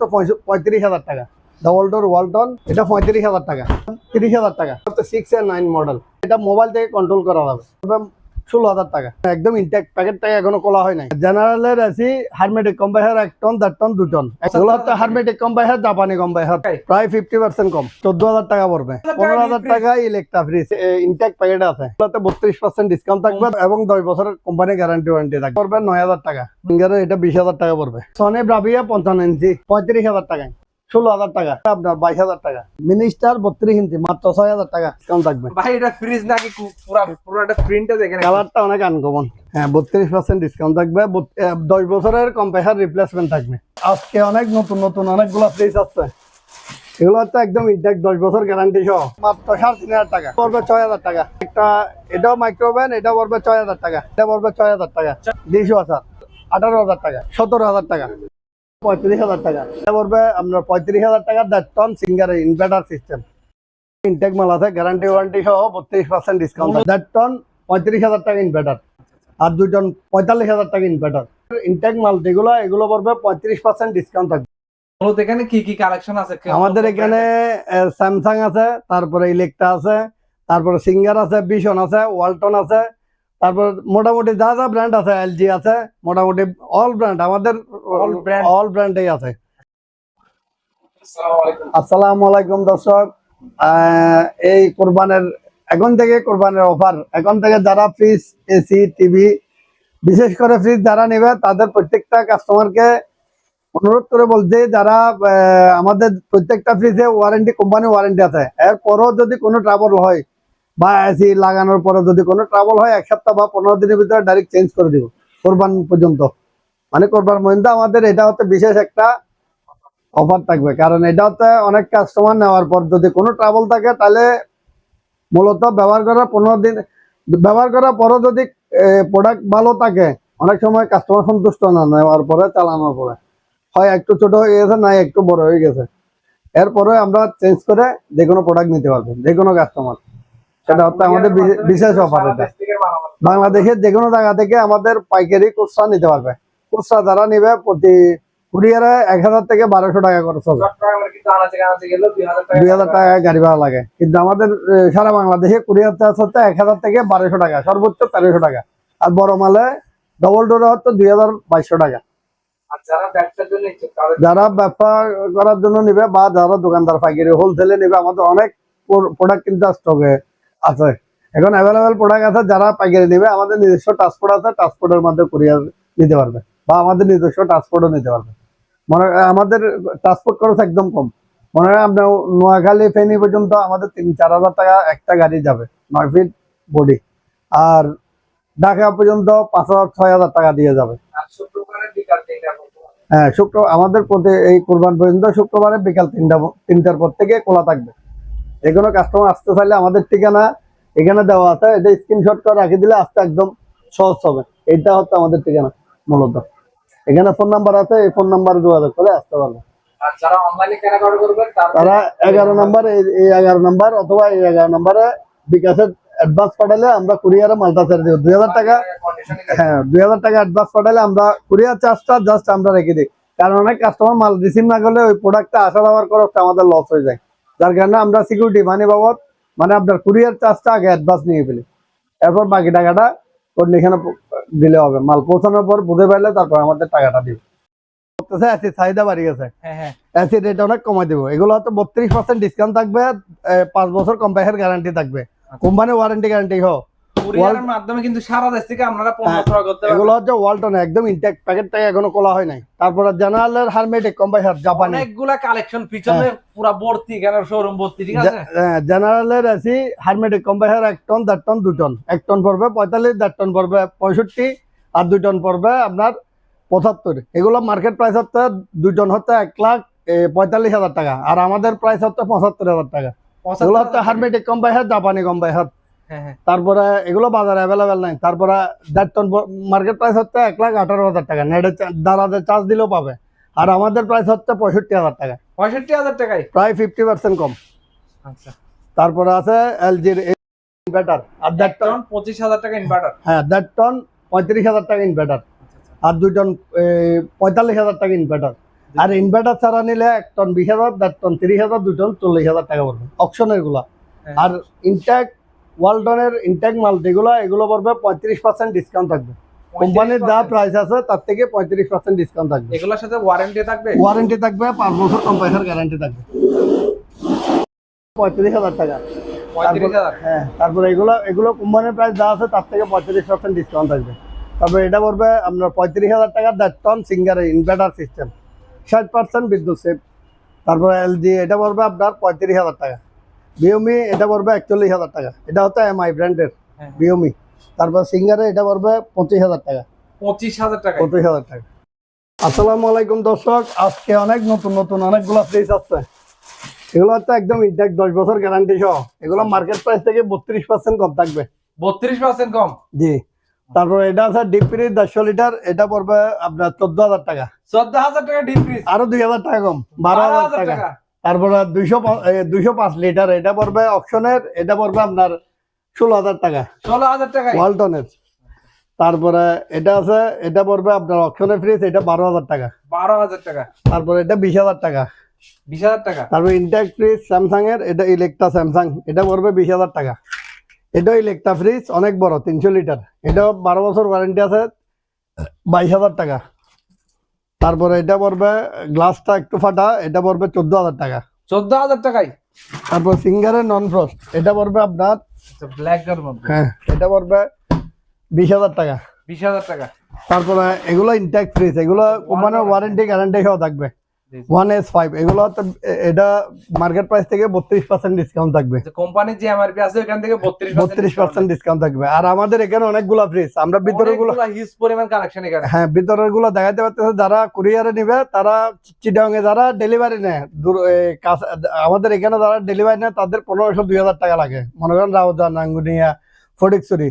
তো পঁয়ত্রিশ হাজার টাকা। ডবল ডোর ওয়ালটন এটা পঁয়ত্রিশ হাজার টাকা। তিরিশ হাজার টাকা। সিক্স এর নাইন মডেল এটা মোবাইল থেকে কন্ট্রোল করা যাবে ষোলো হাজার টাকা। একদম ইনটেক প্যাকেটটাই এখনও খোলা হয় নাই। জেনারেলের আছি হারমেটিক কম্বাইহার এক টন দেড় টন দু টন এগুলো হচ্ছে হারমেটিক কম্বাইহার জাপানি কম্বাইহার প্রায় ফিফটি পার্সেন্ট কম। চোদ্দ হাজার টাকা পড়বে। পনেরো হাজার টাকা ইলেকট্রা ফ্রি ইনটেক প্যাকেট আছে। এগুলোতে বত্রিশ পার্সেন্ট ডিসকাউন্ট থাকবে এবং দশ বছরের কোম্পানি গ্যারান্টি ওয়ারেন্টি থাকবে। পড়বে নয় হাজার টাকা। ফিঙ্গারের এটা বিশ হাজার টাকা পড়বে। সনে ব্রাভিয়া পঞ্চান্ন ইঞ্চি পঁয়ত্রিশ হাজার টাকায়। ষোলো হাজার টাকা। আপনার বাইশ হাজার টাকা। মিনিস্টার বত্রিশ ইঞ্চি মাত্র ছয় হাজার টাকা ডিসকাউন্ট থাকবে। ভাই এটা ফ্রিজ নাকি পুরোটা প্রিন্টে দেখেন। কালারটা অনেক আনকমন হ্যাঁ বত্রিশ পার্সেন্ট ডিসকাউন্ট থাকবে। দশ বছরের কম্পেয়ার রিপ্লেসমেন্ট থাকবে। আজকে অনেক নতুন নতুন অনেকগুলো ফ্রিজ আছে এগুলো হচ্ছে একদম ইনটেক দশ বছর গ্যারান্টি সহ। মাত্র সাড়ে তিন হাজার টাকা। পড়বে ছয় হাজার টাকা। একটা এটাও মাইক্রোওভেন এটা পড়বে ছয় হাজার টাকা। এটা পড়বে ছয় হাজার টাকা। দুইশো হাজার আঠারো হাজার টাকা সতেরো হাজার টাকা। পঁয়ত্রিশ হাজার টাকা। এটা পড়বে আপনার পঁয়ত্রিশ হাজার টাকা দেড় টন সিঙ্গারের ইনভার্টার সিস্টেম ইনটেক মাল আছে গ্যারান্টি ওয়ারেন্টি সহ বত্রিশ পার্সেন্ট ডিসকাউন্ট দেড় টন পঁয়ত্রিশ হাজার টাকা ইনভার্টার আর দুই টন পঁয়তাল্লিশ হাজার টাকা ইনভার্টার ইনটেক মাল যেগুলো এগুলো পড়বে পঁয়ত্রিশ পার্সেন্ট ডিসকাউন্ট থাকবে। এখানে কি কি কালেকশন আছে? আমাদের এখানে স্যামসাং আছে তারপরে ইলেকট্রা আছে তারপরে সিঙ্গার আছে বিশন আছে ওয়ালটন আছে তারপর মোটামুটি যা যা ব্র্যান্ড আছে এলজি আছে মোটামুটি অল ব্র্যান্ড আমাদের। অল ব্র্যান্ডেই আছে। আসসালামু আলাইকুম দর্শক। এই কোরবানের এখন থেকে কোরবানের অফার এখন থেকে যারা ফ্রিজ এসি টিভি বিশেষ করে ফ্রিজ যারা নেবে তাদের প্রত্যেকটা কাস্টমারকে অনুরোধ করে বলতে যারা আমাদের প্রত্যেকটা ফ্রিজে ওয়ারেন্টি কোম্পানি ওয়ারেন্টি আছে। এরপরও যদি কোনো ট্রাবল হয় বা এসি লাগানোর পরে যদি কোনো ট্রাবল হয়, এক সপ্তাহ বা পনেরো দিনের ভিতরে ডাইরেক্ট চেঞ্জ করে দিব, কোরবান পর্যন্ত। মানে কোরবান পর্যন্ত আমাদের এটা হচ্ছে বিশেষ একটা অফার থাকবে। কারণ এটা হচ্ছে অনেক কাস্টমার নেওয়ার পর যদি কোনো ট্রাবল থাকে, তাহলে মূলত ব্যবহার করার পনেরো দিন, ব্যবহার করার পরও যদি প্রোডাক্ট ভালো থাকে, অনেক সময় কাস্টমার সন্তুষ্ট না, নেওয়ার পরে, চালানোর পরে। হয় একটু ছোট হয়ে গেছে না একটু বড় হয়ে গেছে। এরপরে আমরা চেঞ্জ করে যে কোনো প্রোডাক্ট নিতে পারব যে কোনো কাস্টমার সেটা হচ্ছে আমাদের বিশেষ অফার এটা। বাংলাদেশের যে কোনো জায়গা থেকে আমাদের পাইকারি খুচরা নিতে পারবে। খুচরা যারা নিবে প্রতি কুরিয়ারে এক হাজার থেকে বারোশো টাকা খরচ হবে দুই হাজার টাকা গাড়ি ভাড়া লাগে। কিন্তু আমাদের সারা বাংলাদেশে কুরিয়ার চার্জ হচ্ছে এক হাজার থেকে বারোশো টাকা সর্বোচ্চ তেরোশো টাকা। আর বড় মালে ডবল ডোরে হচ্ছে দুই হাজার বাইশশো টাকা। যারা ব্যবসা করার জন্য নিবে বা যারা দোকানদার পাইকারি হোলসেলে নিবে আমাদের অনেক প্রোডাক্ট কিন্তু স্টকে আছে। এখন অ্যাভেলেবেল প্রোডাক্ট আছে যারা পাইকারি নিবে আমাদের নিজস্ব ট্রান্সপোর্ট আছে ট্রান্সপোর্টের কুরিয়ার নিতে পারবে বা আমাদের নিজস্ব ট্রান্সপোর্টও নিতে পারবে। মনে আমাদের ট্রান্সপোর্ট খরচ একদম কম। মনে হয় আপনার নোয়াখালী ফেনী পর্যন্ত আমাদের তিন চার হাজার টাকা একটা গাড়ি যাবে নয় ফিট বডি আর ঢাকা পর্যন্ত পাঁচ হাজার ছয় হাজার টাকা দিয়ে যাবে। হ্যাঁ শুক্র আমাদের প্রতি এই কোরবান পর্যন্ত শুক্রবারে বিকাল তিনটা তিনটার পর থেকে খোলা থাকবে। যে কোনো কাস্টমার আসতে চাইলে আমাদের ঠিকানা এখানে দেওয়া আছে। এটা স্ক্রিনশট করে রাখে দিলে আসতে একদম সহজ হবে। এটা হচ্ছে আমাদের ঠিকানা মূলত। এখানে ফোন নাম্বার আছে এই ফোন নাম্বারে যোগাযোগ করে আসতে পারবে। তারা এগারো নাম্বার এই এগারো নাম্বার অথবা এই এগারো নাম্বারে বিকাশের অ্যাডভান্স পাঠালে আমরা কুরিয়ারে মালটা ছেড়ে দিব। দুই হাজার টাকা হ্যাঁ দুই হাজার টাকা অ্যাডভান্স পাঠালে আমরা কুরিয়ার চার্জটা জাস্ট আমরা রেখে দিই। কারণ অনেক কাস্টমার মাল রিসিভ না করলে ওই প্রোডাক্টটা আসা যাওয়ার খরচটা আমাদের লস হয়ে যায়। যার কারণে আমরা সিকিউরিটি মানে বাবদ মানে আপনার কুরিয়ার চার্জটা আগে অ্যাডভান্স নিয়ে ফেলি। এরপর বাকি টাকাটা এখানে দিলে হবে। মাল পৌঁছানোর পর বুঝে পারলে তারপর আমাদের টাকাটা দিবে। বলতেছে চাহিদা বাড়ি গেছে। হ্যাঁ হ্যাঁ। রেট অনেক কমাই দেবো। এগুলো হয়তো বত্রিশ পার্সেন্ট ডিসকাউন্ট থাকবে পাঁচ বছর কম্পাইয়ার গ্যারান্টি থাকবে। কোম্পানি ওয়ারেন্টি গ্যারান্টি হোক। কুরিয়ারের মাধ্যমে কিন্তু সারা দেশ থেকে আপনারা পণ্য হ্যাঁ, ক্রয় করতে পারবেন। এগুলো হচ্ছে ওয়ালটন একদম ইনটেক এখনও খোলা হয় নাই। তারপরে জেনারেলের হারমেটিক কম্পাইহার জাপানি অনেকগুলা কালেকশন পিছনে হ্যাঁ। পুরা ভর্তি এখানে শোরুম ভর্তি ঠিক আছে? জেনারেলের আছি হারমেটিক কম্পাইহার এক টন দেড় টন দুই টন এক টন পড়বে পঁয়তাল্লিশ দেড় টন পড়বে পঁয়ষট্টি আর দুই টন পড়বে আপনার পঁচাত্তর। এগুলো মার্কেট প্রাইস হচ্ছে দুই টন হচ্ছে এক লাখ পঁয়তাল্লিশ হাজার টাকা। আর আমাদের প্রাইস হচ্ছে পঁচাত্তর হাজার টাকা। এগুলো হচ্ছে হারমেটিক কম্পাইহার জাপানি কম্পাইহার হ্যাঁ হ্যাঁ তারপরে এগুলো বাজারে অ্যাভেলেবেল নাই। তারপরে দেড় টন মার্কেট প্রাইস হচ্ছে এক লাখ আঠারো হাজার টাকা। নেটের দাঁড়াতে চার্জ দিলেও পাবে। আর আমাদের প্রাইস হচ্ছে পঁয়ষট্টি হাজার টাকা। পঁয়ষট্টি হাজার টাকায়? প্রায় ফিফটি পার্সেন্ট কম। আচ্ছা। তারপরে আছে এলজির ইনভার্টার আর দেড় টন পঁচিশ হাজার টাকা ইনভার্টার হ্যাঁ দেড় টন পঁয়ত্রিশ হাজার টাকা ইনভার্টার আর দুই টন পঁয়তাল্লিশ হাজার টাকা ইনভার্টার আর ইনভার্টার ছাড়া নিলে এক টন বিশ হাজার দেড় টন তিরিশ হাজার দুই টন চল্লিশ হাজার টাকা পড়বে। অপশনেরগুলা। হ্যাঁ। আর ইনট্যাক ওয়ালটনের ইনট্যাক মাল যেগুলো এগুলো পড়বে পঁয়ত্রিশ পার্সেন্ট ডিসকাউন্ট থাকবে। কোম্পানির যা প্রাইস আছে তার থেকে পঁয়ত্রিশ পার্সেন্ট ডিসকাউন্ট থাকবে। এগুলোর সাথে ওয়ারেন্টি থাকবে? ওয়ারেন্টি থাকবে পাঁচ বছর কম্পাইসার গ্যারান্টি থাকবে। পঁয়ত্রিশ হাজার টাকা। হ্যাঁ তারপরে এগুলো এগুলো কোম্পানির প্রাইস যা আছে তার থেকে পঁয়ত্রিশ পার্সেন্ট ডিসকাউন্ট থাকবে। তারপরে এটা পড়বে আপনার পঁয়ত্রিশ হাজার টাকা দেড় টন সিঙ্গারে ইনভার্টার সিস্টেম ষাট পার্সেন্ট বিদ্যুৎ সেভ তারপরে এলজি এটা পড়বে আপনার পঁয়ত্রিশ হাজার টাকা। বিওমি এটা পড়বে একচল্লিশ হাজার টাকা। এটা হচ্ছে এমআই ব্র্যান্ডের। বিওমি তারপর সিঙ্গারে এটা পড়বে পঁচিশ হাজার টাকা। পঁচিশ হাজার টাকা। পঁচিশ হাজার টাকা। আসসালামু আলাইকুম দর্শক আজকে অনেক নতুন নতুন অনেকগুলো ফ্রিজ আছে এগুলো হচ্ছে একদম ইনটেক দশ বছর গ্যারান্টি সহ। এগুলো মার্কেট প্রাইস থেকে বত্রিশ পার্সেন্ট কম থাকবে। বত্রিশ পার্সেন্ট কম? জি। তারপর এটা আছে ডিপ ফ্রিজ দেড়শো লিটার এটা পড়বে আপনার চোদ্দ হাজার টাকা। চোদ্দ হাজার টাকা ডিপ ফ্রিজ আরও দুই হাজার টাকা কম বারো হাজার টাকা? তারপরে দুইশো দুইশো পাঁচ লিটার এটা পড়বে অপশনের এটা পড়বে আপনার ষোলো হাজার টাকা। ষোলো হাজার টাকা ওয়ালটনের। তারপরে এটা আছে এটা পড়বে আপনার অপশনের ফ্রিজ এটা বারো হাজার টাকা। বারো হাজার টাকা। তারপরে এটা বিশ হাজার টাকা। বিশ হাজার টাকা? তারপর ইনটেক ফ্রিজ স্যামসাং এর এটা ইলেকট্রা স্যামসাং এটা পড়বে বিশ হাজার টাকা। এটা ইলেকট্রা ফ্রিজ অনেক বড় তিনশো লিটার। এটা বারো বছর ওয়ারেন্টি আছে বাইশ হাজার টাকা। তারপরে এটা পড়বে গ্লাসটা একটু ফাটা এটা পড়বে চোদ্দ হাজার টাকা। চোদ্দ হাজার টাকাই তারপর সিঙ্গারের নন ফ্রস্ট এটা পড়বে আপনার ব্ল্যাক হ্যাঁ এটা পড়বে বিশ হাজার টাকা। বিশ হাজার টাকা। তারপরে এগুলো ইনট্যাক্ট ফ্রিজ এগুলো মানে ওয়ারেন্টি গ্যারান্টি সহ থাকবে। ওয়ান এস ফাইভ এগুলো তো এটা মার্কেট প্রাইস থেকে বত্রিশ পার্সেন্ট ডিসকাউন্ট থাকবে। কোম্পানির যে এমআরপি আছে ওখান থেকে বত্রিশ বত্রিশ পার্সেন্ট ডিসকাউন্ট থাকবে। আর আমাদের এখানে অনেকগুলা ফ্রিজ আমরা ভিতরেরগুলো হিউজ পরিমাণ কালেকশন এখানে। হ্যাঁ ভিতরেরগুলো দেখাতে পারতেছে যারা কুরিয়ারে নিবে তারা চিটাং এ যারা ডেলিভারি নেয় দূর- আমাদের এখানে যারা ডেলিভারি নেয় তাদের পনেরোশো দুই হাজার টাকা লাগে। মনে করেন রাউজান নাঙ্গুনিয়া ফটিকছড়ি।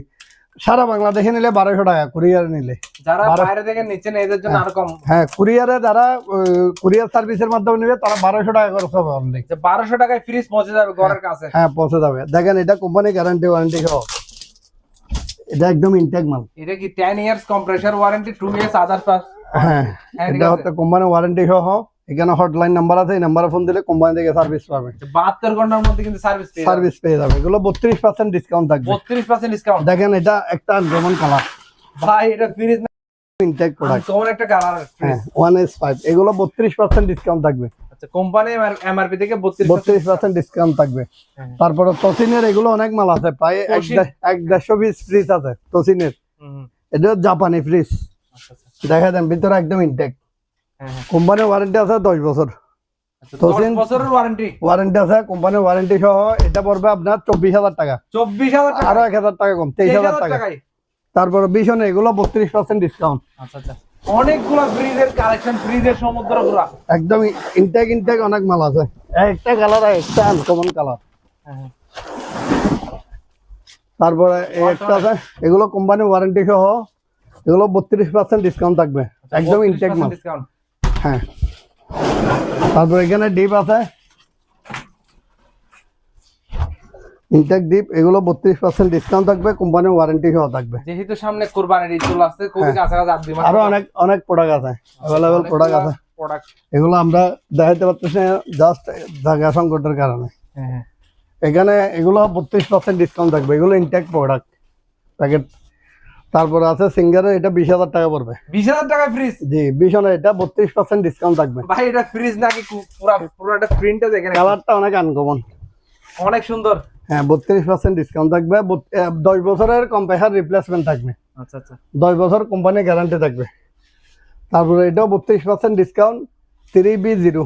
সারা বাংলাদেশে নিলে বারোশো টাকা কুরিয়ারে নিলে। যারা বাইরে থেকে নিচে নেই এদের জন্য আরও কম। হ্যাঁ কুরিয়ারে যারা কুরিয়ার সার্ভিসের মাধ্যমে নিবে তারা বারোশো টাকা খরচ হবে অনলি। বারোশো টাকায় ফ্রিজ পৌঁছে যাবে ঘরের কাছে। হ্যাঁ পৌঁছে যাবে। দেখেন এটা কোম্পানি গ্যারান্টি ওয়ারেন্টি সহ। এটা একদম ইনটেক মাল। এটা কি ten years compressor warranty two years other parts? হ্যাঁ হ্যাঁ, এটা হচ্ছে কোম্পানি ওয়ারেন্টি সহ। এখানে হটলাইন নাম্বার আছে এই নাম্বারে ফোন দিলে কোম্পানি থেকে সার্ভিস পাবে। বাহাত্তর ঘণ্টার মধ্যে কিন্তু সার্ভিস পেয়ে সার্ভিস পেয়ে যাবে। এগুলো বত্রিশ পার্সেন্ট ডিসকাউন্ট থাকবে। বত্রিশ পার্সেন্ট ডিসকাউন্ট দেখেন এটা একটা আনকমন কালার ভাই এটা ফ্রিজ না। ইনটেক প্রোডাক্ট কোন একটা কালার হ্যাঁ এগুলো ডিসকাউন্ট থাকবে। আচ্ছা কোম্পানি এমআরপি থেকে বত্রিশ বত্রিশ পার্সেন্ট ডিসকাউন্ট থাকবে। হ্যাঁ। তারপরে তসিনের এগুলো অনেক মাল আছে প্রায় পিস ফ্রিজ আছে তসিনের এটা জাপানি ফ্রিজ আচ্ছা, দেখা দেন ভিতরে একদম ইনটেক হ্যাঁ, কোম্পানির ওয়ারেন্টি আছে দশ বছর আচ্ছা, ওয়ারেন্টি ওয়ারেন্টি আছে কোম্পানির ওয়ারেন্টি সহ এটা পড়বে আপনার চব্বিশ হাজার টাকা। চব্বিশ হাজার টাকা? আরও এক হাজার টাকা কম তেইশ তেইশ হাজার হাজার টাকা তারপরে বিশনে এগুলো বত্রিশ পার্সেন্ট ডিসকাউন্ট আচ্ছা আচ্ছা। অনেকগুলো ফ্রিজের কালেকশন ফ্রিজের সমুদ্র পুরা একদম ইনটেক ইনটেক অনেক মাল আছে। একটা কালার একটা আনকমন কালার হ্যাঁ, তারপরে এই একটা আছে এগুলো কোম্পানি ওয়ারেন্টি সহ এগুলো বত্রিশ পার্সেন্ট ডিসকাউন্ট থাকবে। একদম ইনটেক মাল। ডিসকাউন্ট হ্যাঁ। তারপর এখানে ডিপ আছে। ইনটেক ডিপ এগুলো বত্রিশ পার্সেন্ট ডিসকাউন্ট থাকবে কোম্পানির ওয়ারেন্টি সহ থাকবে। যেহেতু সামনে কোরবানির ঈদ চলে আসছে খুবই হ্যাঁ। কাছাকাছি আর আরও অনেক অনেক প্রোডাক্ট আছে অ্যাভেলেবেল প্রোডাক্ট আছে। প্রোডাক্ট এগুলো আমরা দেখাতে পারতেছি জাস্ট জায়গা সংকটের কারণে। হ্যাঁ এখানে এগুলো বত্রিশ পার্সেন্ট ডিসকাউন্ট থাকবে এগুলো ইনটেক প্রোডাক্ট প্যাকেট তারপরে আছে সিঙ্গারের এটা বিশ হাজার টাকা পড়বে। বিশ হাজার টাকা ফ্রিজ জি বিশনে এটা বত্রিশ পার্সেন্ট ডিসকাউন্ট থাকবে। ভাই এটা ফ্রিজ নাকি প্রিন্টটা কালারটা অনেক আনকমন অনেক সুন্দর। হ্যাঁ বত্রিশ পার্সেন্ট ডিসকাউন্ট থাকবে। দশ বছরের কম্পেসার রিপ্লেসমেন্ট থাকবে। আচ্ছা আচ্ছা। দশ বছর কোম্পানি গ্যারান্টি থাকবে। তারপরে এটাও বত্রিশ percent discount three B zero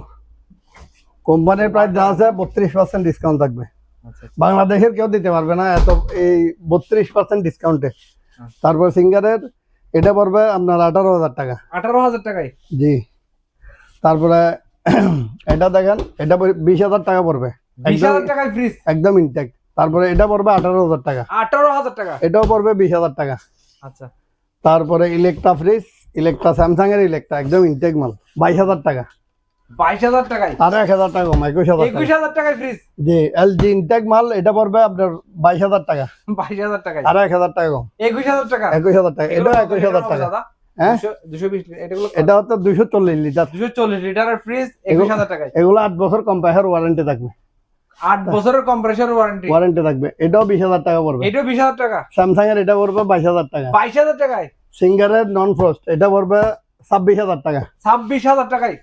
কোম্পানির প্রাইস যা আছে বত্রিশ পার্সেন্ট ডিসকাউন্ট থাকবে। আচ্ছা বাংলাদেশের কেউ দিতে পারবে না এত এই বত্রিশ পার্সেন্ট ডিসকাউন্টে আচ্ছা। তারপর সিঙ্গারের এটা পড়বে আপনার আঠারো হাজার টাকা। আঠারো হাজার টাকায়? জি। তারপরে এটা দেখেন এটা বিশ হাজার টাকা পড়বে। একদম ইনটেক তারপরে এটা পড়বে আঠারো হাজার টাকা। আঠারো হাজার টাকা? এটাও পড়বে বিশ হাজার টাকা। আচ্ছা। তারপরে ইলেকট্রা ফ্রিজ ইলেকট্রা স্যামসাং এর ইলেকট্রা একদম ইনটেক মাল। বাইশ হাজার টাকা। বাইশ হাজার টাকায়। আরও এক হাজার টাকা কম একুশ হাজার একুশ হাজার টাকায় ফ্রিজ জি এলজি ইনটেক মাল এটা পড়বে আপনার বাইশ হাজার টাকা। বাইশ হাজার টাকায়। আরও এক হাজার টাকা কম। একুশ হাজার টাকা। একুশ হাজার টাকা একুশ হাজার টাকা। দাদা? হ্যাঁ? দুশো বিশ এটাগুলো এটা হচ্ছে দুইশো চল্লিশ লিটার। দুশো চল্লিশ লিটারের ফ্রিজ একুশ হাজার টাকায়। এগুলো আট বছর ওয়ারেন্টি থাকবে। আট বছরের কম্প্রেসর ওয়ারেন্টি ওয়ারেন্টি থাকবে। এটাও বিশ হাজার টাকা পড়বে। এটাও বিশ হাজার টাকা। স্যামসাং এর এটা পড়বে বাইশ হাজার টাকা। বাইশ হাজার টাকায়? সিঙ্গারের নন ফ্রস্ট এটা পড়বে ছাব্বিশ হাজার টাকা। ছাব্বিশ হাজার টাকায়।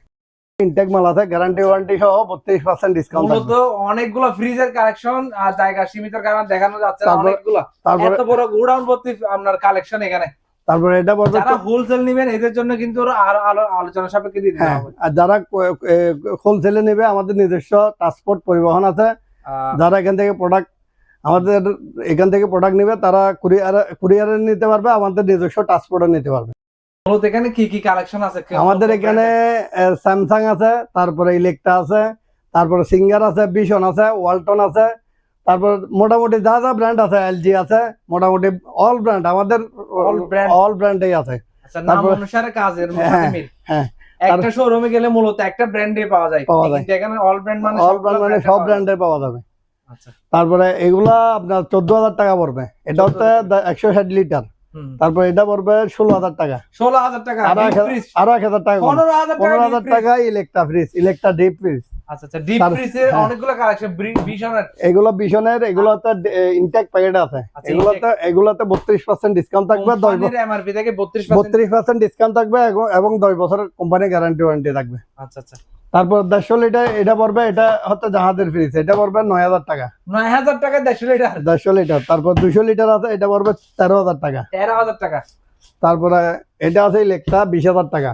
ইনটেক মাল গ্যারান্টি ওয়ারেন্টি সহ বত্রিশ পার্সেন্ট ডিসকাউন্ট মূলত অনেকগুলো ফ্রিজের কালেকশন আর জায়গা সীমিত কারণে দেখানো যাচ্ছে না অনেকগুলো। এত বড় গোডাউন ভর্তি আপনার কালেকশন এখানে। তারপরে এটা পড়বে যারা হোলসেল নেবেন এদের জন্য কিন্তু ওরা আলোচনা সাপেক্ষে দিয়ে দিতে হ্যাঁ হবে। আর যারা হোলসেলে নেবে আমাদের নিজস্ব ট্রান্সপোর্ট পরিবহন আছে। যারা এখান থেকে প্রোডাক্ট আমাদের এখান থেকে প্রোডাক্ট নেবে তারা কুরিয়ার কুরিয়ারে নিতে পারবে আমাদের নিজস্ব ট্রান্সপোর্টে নিতে পারবে। এখানে কি কি কালেকশন আছে? আমাদের এখানে স্যামসাং আছে তারপরে ইলেকট্রা আছে তারপরে সিঙ্গার আছে বিশন আছে ওয়ালটন আছে তারপর মোটামুটি যা যা ব্র্যান্ড আছে এলজি আছে মোটামুটি অল ব্র্যান্ড আমাদের অল ব্র্যান্ডেই আছে। আচ্ছা তারপর- কাজের হ্যাঁ, হ্যাঁ। একটা শোরুমে গেলে মূলত একটা ব্র্যান্ডে পাওয়া যায়। পাওয়া যায়। এখানে অল ব্র্যান্ড মানে অল ব্র্যান্ড মানে সব। ব্র্যান্ডের পাওয়া যাবে। আচ্ছা। তারপরে এগুলা আপনার চোদ্দ হাজার টাকা পড়বে। এটা হচ্ছে একশো ষাট লিটার তারপরে এটা পড়বে ষোলো হাজার টাকা। ষোলো হাজার টাকা আরও এক হাজার টাকা পনেরো হাজার টাকা পনেরো হাজার টাকা Electra fridge Electra deep fridge আচ্ছা আচ্ছা এগুলো বিশনের এগুলোতে ইনটেক প্যাকেট আছে। আচ্ছা, এগুলোতে এগুলোতে বত্রিশ পার্সেন্ট ডিসকাউন্ট থাকবে বত্রিশ পার্সেন্ট ডিসকাউন্ট থাকবে এবং- এবং দশ বছরের কোম্পানি গ্যারান্টি ওয়ারেন্টি থাকবে। আচ্ছা আচ্ছা। তারপর দেড়শো লিটার এটা পড়বে এটা হচ্ছে জাহাজের ফ্রিজ এটা পড়বে নয় হাজার টাকা। নয় হাজার টাকা দেড়শো লিটার। দেড়শো লিটার তারপর দুশো লিটার আছে এটা পড়বে তেরো হাজার টাকা। তেরো হাজার টাকা। তারপরে এটা আছে ইলেকট্রা বিশ হাজার টাকা।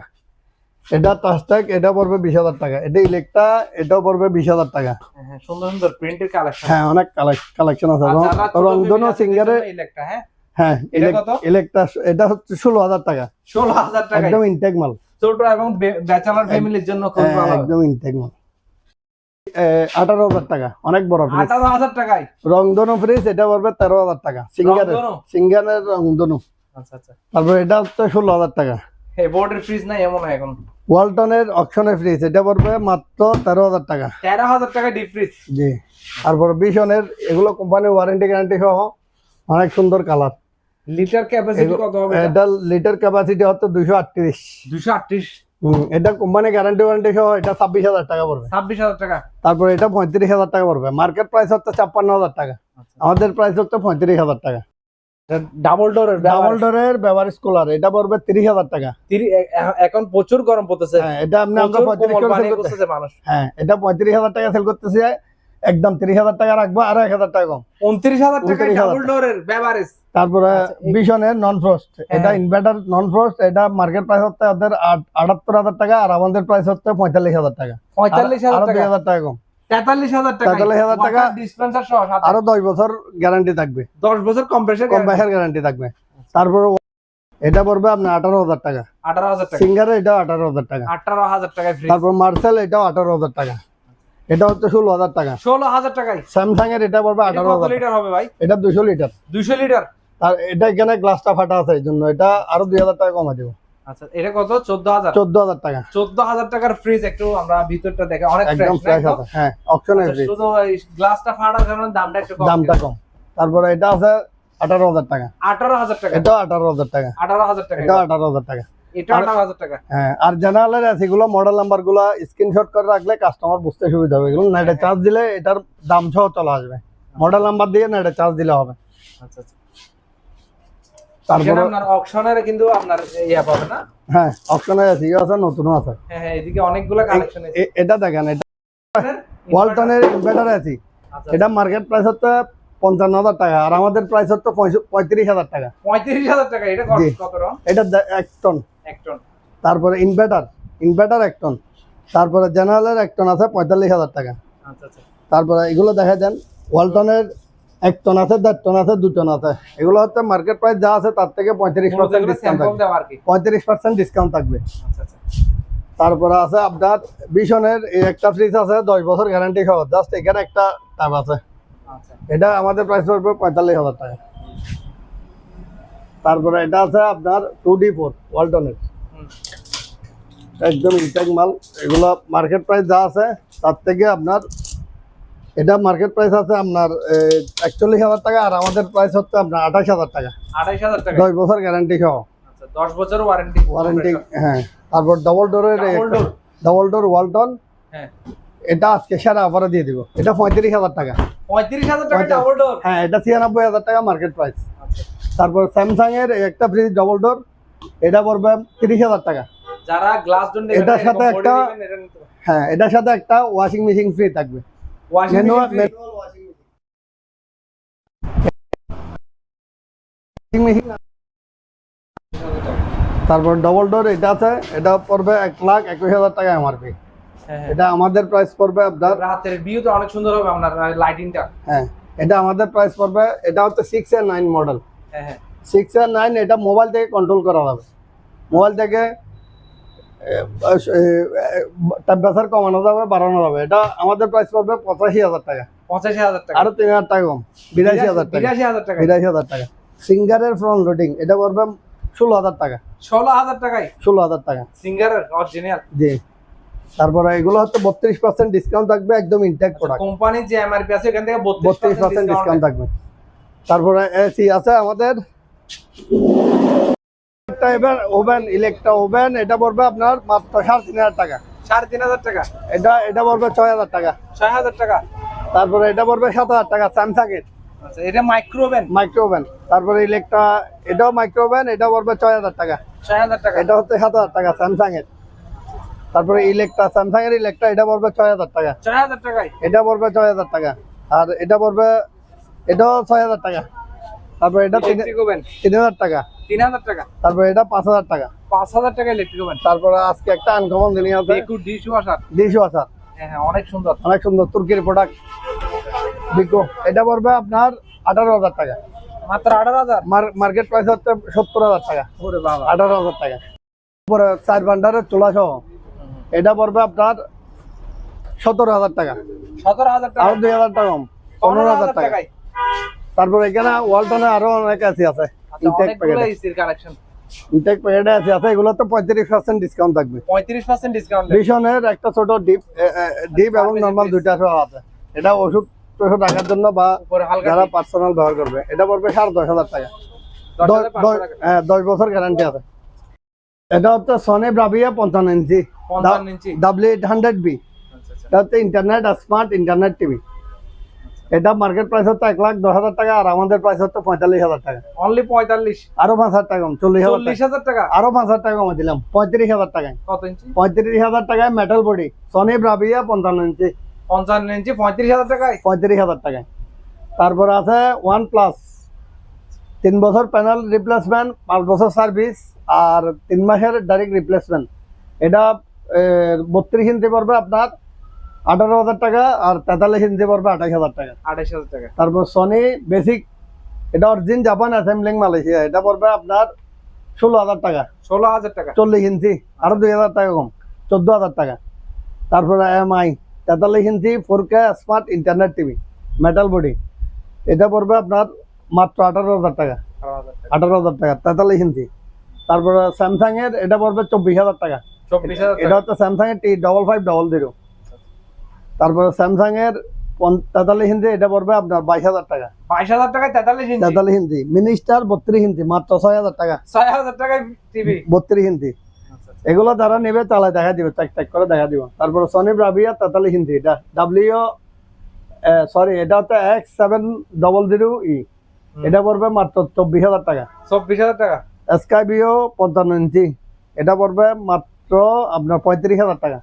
এটা টাস্টাক এটা পড়বে বিশ হাজার টাকা। এটা ইলেকট্রা এটাও পড়বে বিশ হাজার টাকা। হ্যাঁ, হ্যাঁ, সুন্দর সুন্দর প্রিন্টের কালেকশন হ্যাঁ অনেক কালেকশন আছে। রংধনু সিঙ্গারে ইলেকট্রা হ্যাঁ? হ্যাঁ ইলেকট্রা এটা হচ্ছে ষোলো হাজার টাকা। ষোলো হাজার টাকা একদম ইনটেক মাল। ছোট এবং ব্যাচেলার ফ্যামিলির জন্য খুব হ্যাঁ, ভালো। একদম ইনটেক আঠারো হাজার টাকা অনেক বড় ফ্রিজ আঠারো হাজার টাকায়? রংধনু ফ্রিজ এটা পড়বে তেরো হাজার টাকা। সিঙ্গারের রংধনু? সিঙ্গারের রংধনু। আচ্ছা আচ্ছা। তারপর এটা হচ্ছে ষোলো হাজার টাকা। বোর্ডের ফ্রিজ নাই এমন এখন। ওয়ালটনের অকশনের ফ্রিজ এটা পড়বে মাত্র তেরো হাজার টাকা। তেরো হাজার টাকা ডিপ ফ্রিজ জি। তারপর বিশনের এগুলো কোম্পানির ওয়ারেন্টি গ্যারান্টি সহ অনেক সুন্দর কালার লিটার ক্যাপাসিটি কত হবে এটা? লিটার ক্যাপাসিটি হচ্ছে দুইশো আটত্রিশ। দুশো আটত্রিশ? এটা কোম্পানি গ্যারান্টি ওয়ারেন্টি সহ এটা ছাব্বিশ হাজার টাকা পড়বে। ছাব্বিশ হাজার টাকা? তারপর এটা পঁয়ত্রিশ হাজার টাকা পড়বে। মার্কেট প্রাইস হচ্ছে ছাপ্পান্ন হাজার টাকা। আচ্ছা। আমাদের প্রাইস হচ্ছে পঁয়ত্রিশ হাজার টাকা। ডাবল ডোরের ডাবল ডোরের ব্যবহার? স্কুলার এটা পড়বে তিরিশ হাজার টাকা। এখন প্রচুর গরম পড়তেছে। হ্যাঁ এটা আপনি আমরা প্রচুর পঁয়ত্রিশ কোমল করে পানি sell করতে- করতেছে মানুষ। হ্যাঁ এটা পঁয়ত্রিশ হাজার টাকা সেল করতেছি। একদম তিরিশ হাজার টাকা রাখব আর এক হাজার টাকা কম। উনত্রিশ হাজার টাকা 29,000 ডাবল ডোরের বেভারেজ তারপরে বিশনের নন ফ্রস্ট এটা। ইনভার্টার নন ফ্রস্ট এটা মার্কেট প্রাইস হচ্ছে ওদের আট- আটাত্তর হাজার টাকা আর আমাদের প্রাইস হচ্ছে পঁয়তাল্লিশ হাজার টাকা। পঁয়তাল্লিশ হাজার আরও দুই টাকা হাজার টাকা কম। তেতাল্লিশ হাজার টাকা? 43,000 টাকা। ডিসপেন্সার সহ। আরও দশ বছর গ্যারান্টি থাকবে। দশ বছর কম্প্রেসর কম গ্যারান্টি থাকবে। তারপর এটা পড়বে আপনার আঠারো হাজার টাকা। আঠারো হাজার টাকা। সিঙ্গারে এটা আঠারো হাজার টাকা। আঠারো হাজার ফ্রি তারপর মার্সেল এটাও আঠারো হাজার টাকা। এটা হচ্ছে ষোলো হাজার টাকা। ষোলো হাজার টাকায়। স্যামসাং এর এটা পড়বে আঠারো হাজার। লিটার হবে ভাই? এটা দুশো লিটার। দুইশো লিটার? আর এটা এখানে গ্লাসটা ফাটা আছে এই জন্য এটা আরও দুই হাজার টাকা কমা দেবো। আচ্ছা এটা কত? চোদ্দ হাজার? চোদ্দ হাজার টাকা। চোদ্দ হাজার টাকার ফ্রিজ একটু আমরা ভিতরটা দেখে অনেক একদম ফ্রেশ আছে হ্যাঁ অপশনে শুধু গ্লাসটা ফাটার কারণে দামটা একটু কম দামটা কম। তারপরে এটা আছে আঠারো হাজার টাকা। আঠারো হাজার টাকা? এটাও আঠারো হাজার টাকা। আঠারো হাজার টাকা। এটা আঠারো হাজার টাকা। আর জেনারেলের আছে মডেল নাম্বারগুলো স্ক্রিনশট করে রাখলে কাস্টমার বুঝতে সুবিধা হবে। এগুলো নেটে চার্জ দিলে এটার দাম সহ চলে আসবে। মডেল নাম্বার দিয়ে নেটে চার্জ দিলে হবে। আচ্ছা আচ্ছা। তারপরে আপনার অকশনের কিন্তু আপনার ইয়া পাবে না? হ্যাঁ অপশনে আছে ইয়ে আছে নতুনও আছে। হ্যাঁ হ্যাঁ এদিকে অনেকগুলো কালেকশন আছে। এটা দেখেন এটা ওয়ালটনের ইনভার্টার আচ্ছা, এটা মার্কেট প্রাইস হচ্ছে পঞ্চান্ন হাজার টাকা আর আমাদের প্রাইস হচ্ছে পঁয়ত্রিশ হাজার টাকা। পঁয়ত্রিশ হাজার টাকা এটা কত এটা এক টন এক টন তারপরে ইনভার্টার ইনভার্টার এক টন তারপরে জেনারেলের এক টন আছে পঁয়তাল্লিশ হাজার টাকা। আচ্ছা আচ্ছা। তারপরে এগুলো দেখা যান ওয়ালটনের এক টন আছে দেড় টন আছে দু টন আছে। এগুলো হচ্ছে মার্কেট প্রাইস যা আছে তার থেকে পঁয়ত্রিশ পার্সেন্ট ডিসকাউন্ট থাকবে। পঁয়ত্রিশ পার্সেন্ট ডিসকাউন্ট থাকবে। আচ্ছা তারপরে আছে আপনার বিশনের একটা ফ্রিজ আছে দশ বছর গ্যারান্টি সহ জাস্ট এখানে একটা ট্যাব আছে। এটা আমাদের প্রাইস পড়বে পঁয়তাল্লিশ হাজার টাকা। তারপরে এটা আছে আপনার টু ডি ফোর ওয়ালটনের একদম ইনটেক মাল এগুলো মার্কেট প্রাইস যা আছে তার থেকে আপনার এটা মার্কেট প্রাইস আছে আপনার একচল্লিশ হাজার টাকা আর আমাদের প্রাইস হচ্ছে আপনার আঠাশ হাজার টাকা। আড়াইশ হাজার টাকা? দশ বছর গ্যারান্টি সহ। আচ্ছা দশ বছর ওয়ারেন্টি ওয়ারেন্টি হ্যাঁ। তারপর ডবল ডোরের ডবল ডোর ওয়ালটন হ্যাঁ। এটা আজকে সেরা অফারে দিয়ে দিব। এটা পঁয়ত্রিশ হাজার টাকা। পঁয়ত্রিশ হাজার টাকা ডাবল ডোর হ্যাঁ এটা ছিয়ানব্বই হাজার টাকা মার্কেট প্রাইস আচ্ছা। তারপর স্যামসাং এর একটা ফ্রিজ ডবল ডোর এটা পড়বে তিরিশ হাজার টাকা। যারা গ্লাস ডোর এটার সাথে একটা-। হ্যাঁ এটার সাথে একটা ওয়াশিং মেশিন ফ্রি থাকবে। ওয়াশিং মেশিন তারপর ডবল ডোর এটা আছে এটা পড়বে এক লাখ একুশ হাজার টাকা এমআরপি। এটা আমাদের প্রাইস পড়বে আপনার রাতের ভিউ তো অনেক সুন্দর হবে আপনার লাইটিংটা হ্যাঁ এটা আমাদের প্রাইস পড়বে এটা হচ্ছে সিক্স এর নাইন মডেল হ্যাঁ হ্যাঁ। সিক্স এর নাইন এটা মোবাইল থেকে কন্ট্রোল করা যাবে মোবাইল থেকে টেম্পারেচার কমানো যাবে বাড়ানো যাবে। এটা আমাদের প্রাইস পড়বে পঁচাশি হাজার টাকা। পঁচাশি হাজার টাকা। আরও তিন হাজার টাকা কম। বিরাশি হাজার টাকা। বিরাশি হাজার টাকা। বিরাশি হাজার টাকা। সিঙ্গারের ফ্রন্ট লোডিং এটা পড়বে ষোলো হাজার টাকা। ষোলো হাজার টাকায়? ষোলো হাজার টাকা। সিঙ্গারের অরিজিনাল জি। তারপরে এগুলো হচ্ছে বত্রিশ পার্সেন্ট ডিসকাউন্ট থাকবে একদম ইনটেক প্রোডাক্ট কোম্পানির যে এমআরপি আছে এখান থেকে বত্রিশ পার্সেন্ট ডিসকাউন্ট থাকবে। তারপরে এসি আছে আমাদের। এবার ওভেন ইলেকট্রা ওভেন এটা পড়বে আপনার মাত্র সাড়ে তিন হাজার টাকা। সাড়ে তিন হাজার টাকা? এটা এটা পড়বে ছয় হাজার টাকা। ছয় হাজার টাকা? তারপরে এটা পড়বে সাত হাজার টাকা স্যামসাং এর আচ্ছা এটা মাইক্রোওভেন মাইক্রো ওভেন তারপরে ইলেকট্রা এটাও মাইক্রো ওভেন এটা পড়বে ছয় হাজার টাকা। ছয় হাজার টাকা? এটা হচ্ছে সাত হাজার টাকা স্যামসাং এর তারপরে ইলেকট্রা স্যামসাং এর ইলেকট্রা এটা পড়বে ছয় হাজার টাকা। ছয় হাজার টাকায়? এটা পড়বে ছয় হাজার টাকা। আর এটা পড়বে এটাও ছয় হাজার টাকা। তারপরে এটা তিন হাজার টাকা। তিন হাজার টাকা? তারপর এটা পাঁচ হাজার টাকা। পাঁচ হাজার টাকা ইলেকট্রিক ওভেন তারপরে আজকে একটা আনকমন জিনিস আছে। একটু ডিশ ওয়াশার ডিশ ওয়াশার হ্যাঁ হ্যাঁ অনেক সুন্দর। অনেক সুন্দর তুর্কির প্রোডাক্ট বিকো এটা পড়বে আপনার আঠারো হাজার টাকা। মাত্র আঠারো হাজার? মার্কেট প্রাইস হচ্ছে সত্তর হাজার টাকা। আঠারো হাজার টাকা। তারপরে চার ভান্ডারের চোলা সহ এটা পড়বে আপনার সতেরো হাজার টাকা। সতেরো হাজার টাকা। আরও দুই হাজার টাকা কম পনেরো হাজার টাকা। তারপর এখানে ওয়ালটনে আরও অনেক আছে আচ্ছা ইনটেক প্যাকেট কালেকশন ইনটেক প্যাকেটে এসি আছে এগুলো তো পঁয়ত্রিশ পার্সেন্ট ডিসকাউন্ট থাকবে। পঁয়ত্রিশ পার্সেন্ট ডিসকাউন্ট ভিশনের একটা ছোট ডিপ ডিপ এবং নর্মাল দুইটা সহ আছে। এটা ওষুধ টষুধ রাখার জন্য বা উপরে যারা পার্সোনাল ব্যবহার করবে এটা পড়বে সাড়ে দশ হাজার টাকা। দশ। হ্যাঁ, দশ বছর গ্যারান্টি আছে। এটা হচ্ছে সনি ব্রাভিয়া পঞ্চান্ন inch. W eight hundred B এটা হচ্ছে ইন্টারনেট স্মার্ট ইন্টারনেট টিভি এটা মার্কেট প্রাইস হচ্ছে এক লাখ দশ হাজার টাকা আর আমাদের প্রাইস হচ্ছে পঁয়তাল্লিশ হাজার টাকা। অনলি পঁয়তাল্লিশ? আরও পাঁচ হাজার টাকা চল্লিশ চল্লিশ হাজার টাকা? আরও পাঁচ হাজার টাকা কমে দিলাম পঁয়ত্রিশ হাজার টাকায়। কত ইঞ্চি? পঁয়ত্রিশ হাজার টাকায় মেটাল বডি সনি ব্রাভিয়া পঞ্চান্ন ইঞ্চি। পঞ্চান্ন ইঞ্চি পঁয়ত্রিশ হাজার টাকায়? পঁয়ত্রিশ হাজার টাকায়। তারপর আছে ওয়ান প্লাস তিন বছর প্যানেল রিপ্লেসমেন্ট পাঁচ বছর সার্ভিস আর তিন মাসের ডাইরেক্ট রিপ্লেসমেন্ট এটা বত্রিশ ইঞ্চি পড়বে আপনার আঠারো হাজার টাকা আর তেতাল্লিশ ইঞ্চি পড়বে আঠাশ হাজার টাকা। আঠাশ হাজার টাকা। তারপর সনি বেসিক এটা অরিজিন জাপান অ্যাসেম্বলিং মালয়েশিয়া এটা পড়বে আপনার ষোলো হাজার টাকা। ষোলো হাজার টাকা। চল্লিশ ইঞ্চি আরও দুই হাজার টাকা কম চোদ্দ হাজার টাকা। তারপরে এমআই তেতাল্লিশ inch four K smart internet TV metal body এটা পড়বে আপনার মাত্র আঠারো হাজার টাকা। আঠারো হাজার টাকা তেতাল্লিশ ইঞ্চি। তারপরে স্যামসাং এর এটা পড়বে চব্বিশ হাজার টাকা। এটা হচ্ছে স্যামসাং এর T double five double zero. তারপরে স্যামসাং এর তেতাল্লিশ ইঞ্চি এটা পড়বে আপনার বাইশ হাজার টাকা। বাইশ হাজার টাকায় তেতাল্লিশ ইঞ্চি? তেতাল্লিশ ইঞ্চি। মিনিস্টার বত্রিশ ইঞ্চি মাত্র ছয় হাজার টাকা। ছয় হাজার টাকায় টিভি? বত্রিশ ইঞ্চি। এগুলো যারা নেবে তাহলে দেখা দিবে চেক চেক করে দেখা দিব। তারপরে সনি ব্রাভিয়া তেতাল্লিশ ইঞ্চি এটা ডাব্লিউ সরি এটা হচ্ছে X seven double zero E এটা পড়বে মাত্র চব্বিশ হাজার টাকা। চব্বিশ হাজার টাকা? স্কাইবিও পঞ্চান্ন ইঞ্চি। এটা পড়বে মাত্র আপনার পঁয়ত্রিশ হাজার টাকা।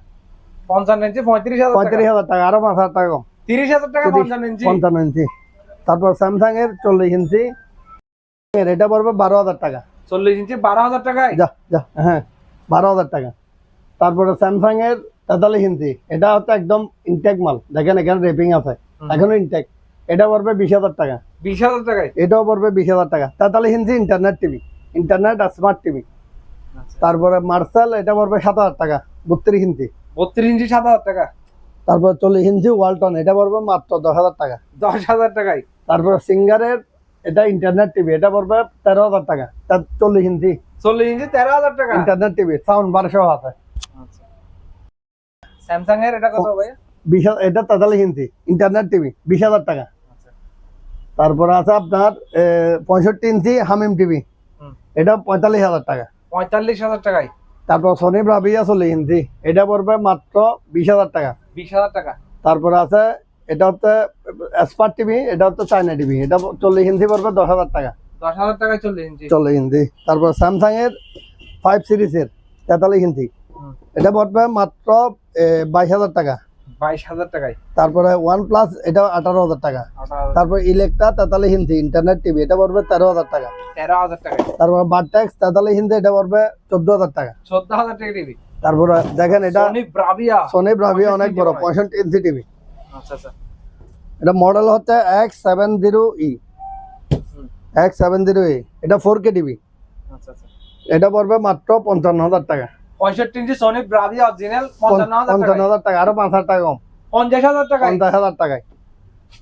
পঞ্চান্ন ইঞ্চি পঁয়ত্রিশ হাজার পঁয়ত্রিশ হাজার টাকা আরও পাঁচ হাজার টাকা কম। তিরিশ হাজার টাকা পঞ্চান্ন ইঞ্চি। পঞ্চান্ন ইঞ্চি। তারপর স্যামসাং এর চল্লিশ ইঞ্চি। এটা পড়বে বারো হাজার টাকা। চল্লিশ ইঞ্চি বারো হাজার টাকা যা যা হ্যাঁ বারো হাজার টাকা। তারপরে স্যামসাং এর তেতাল্লিশ ইঞ্চি। এটা হচ্ছে একদম ইনটেক মাল। দেখেন এখানে রেপিং আছে। এখনও ইনটেক এটা পড়বে বিশ হাজার টাকা। বিশ হাজার টাকা এটাও পড়বে বিশ হাজার টাকা। তেতাল্লিশ ইঞ্চি ইন্টারনেট টিভি ইন্টারনেট আর স্মার্ট টিভি তারপরে মার্শাল এটা পড়বে সাত হাজার টাকা বত্রিশ ইঞ্চি। বত্রিশ ইঞ্চি সাত হাজার টাকা? তারপর চল্লিশ ইঞ্চি ওয়ালটন এটা পড়বে মাত্র দশ হাজার টাকা। দশ হাজার টাকায়? তারপরে সিঙ্গারের এটা ইন্টারনেট টিভি এটা পড়বে তেরো হাজার টাকা তার চল্লিশ ইঞ্চি। চল্লিশ ইঞ্চি তেরো হাজার টাকা? ইন্টারনেট টিভি সাউন্ড বারোশো আছে স্যামসাং এর এটা কত ভাই বিশ এটা তেতাল্লিশ ইঞ্চি ইন্টারনেট টিভি বিশ হাজার টাকা। তারপর আছে আপনার পঁয়ষট্টি ইঞ্চি হামিম টিভি। এটা পঁয়তাল্লিশ হাজার টাকা। পঁয়তাল্লিশ হাজার টাকায়? তারপর সনি ব্রাভিয়া চল্লিশ ইঞ্চি। এটা পড়বে মাত্র বিশ হাজার টাকা। বিশ হাজার টাকা? তারপরে আছে এটা হচ্ছে স্মার্ট টিভি এটা হচ্ছে চাইনা টিভি এটা চল্লিশ ইঞ্চি পড়বে দশ হাজার টাকা। দশ হাজার টাকায় চল্লিশ ইঞ্চি। চল্লিশ ইঞ্চি। তারপর স্যামসাং এর ফাইভ সিরিজের তেতাল্লিশ ইঞ্চি। এটা পড়বে মাত্র বাইশ হাজার টাকা। বাইশ হাজার টাকায়? তারপরে ওয়ান প্লাস এটা আঠারো হাজার টাকা। তারপর ইলেকট্রা তেতাল্লিশ ইঞ্চি ইন্টারনেট টিভি এটা পড়বে তেরো হাজার টাকা। তেরো হাজার টাকায় তারপর বারট্যাক্স তেতাল্লিশ ইঞ্চি এটা পড়বে চোদ্দ হাজার টাকা। চোদ্দ হাজার টাকা টিভি। তারপরে দেখেন এটা সনি ব্রাভিয়া সোনি ব্রাভিয়া অনেক বড় পঁয়ষট্টি ইঞ্চি টিভি। আচ্ছা আচ্ছা। এটা মডেল হচ্ছে X seven zero E. X seven zero E এটা ফোর কে টিভি। আচ্ছা আচ্ছা। এটা পড়বে মাত্র পঞ্চান্ন হাজার টাকা। পঁয়ষট্টি ইঞ্চি সনি ব্রাভিয়া অরিজিনাল পঞ্চান্ন হাজার টাকা আরও পাঁচ হাজার টাকা কম। পঞ্চাশ হাজার টাকায়। পঞ্চাশ হাজার টাকায়।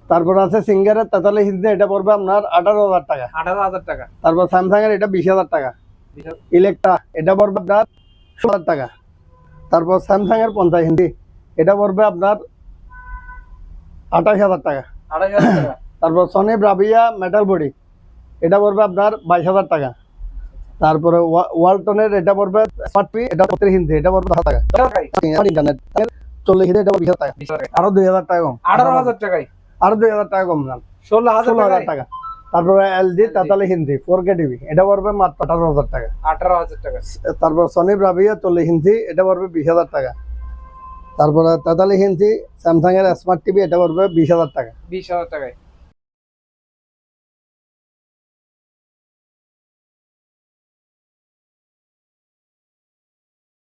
তারপর আছে সিঙ্গারের তেতাল্লিশ ইঞ্চি এটা পড়বে আপনার আঠারো হাজার টাকা। আঠারো হাজার টাকা। তারপর স্যামসাং এর এটা বিশ হাজার টাকা। ইলেকট্রা এটা পড়বে আপনার ষোলো হাজার টাকা। তারপর স্যামসাং এর পঞ্চাশ ইঞ্চি এটা পড়বে আপনার আঠাশ হাজার টাকা। তারপর সনি ব্রাভিয়া মেটাল বডি এটা পড়বে আপনার বাইশ হাজার টাকা। তারপরে ওয়া- ওয়ালটনের এটা পড়বে স্মার্ট টি এটা পঁয়ত্রিশ ইঞ্চি এটা পড়বে দশ টাকা। ইন্টারনেট চল্লিশ ইঞ্চি এটা বিশ হাজার টাকা। আরও দুই হাজার টাকা আঠারো হাজার টাকায়। আরও দুই হাজার টাকা কম যান ষোলো হাজার টাকা। তারপরে এলজি তাতালে হিন্দি ফোর কে টিভি এটা পড়বে মাত্র আঠারো হাজার টাকা। আঠারো হাজার টাকা। তারপর সনি ব্রাভিয়া তোলে হিন্দি এটা পড়বে বিশ হাজার টাকা। তারপরে তাতালে হিন্দি স্যামসাং এর স্মার্ট টিভি এটা পড়বে বিশ হাজার টাকা। বিশ হাজার টাকায়।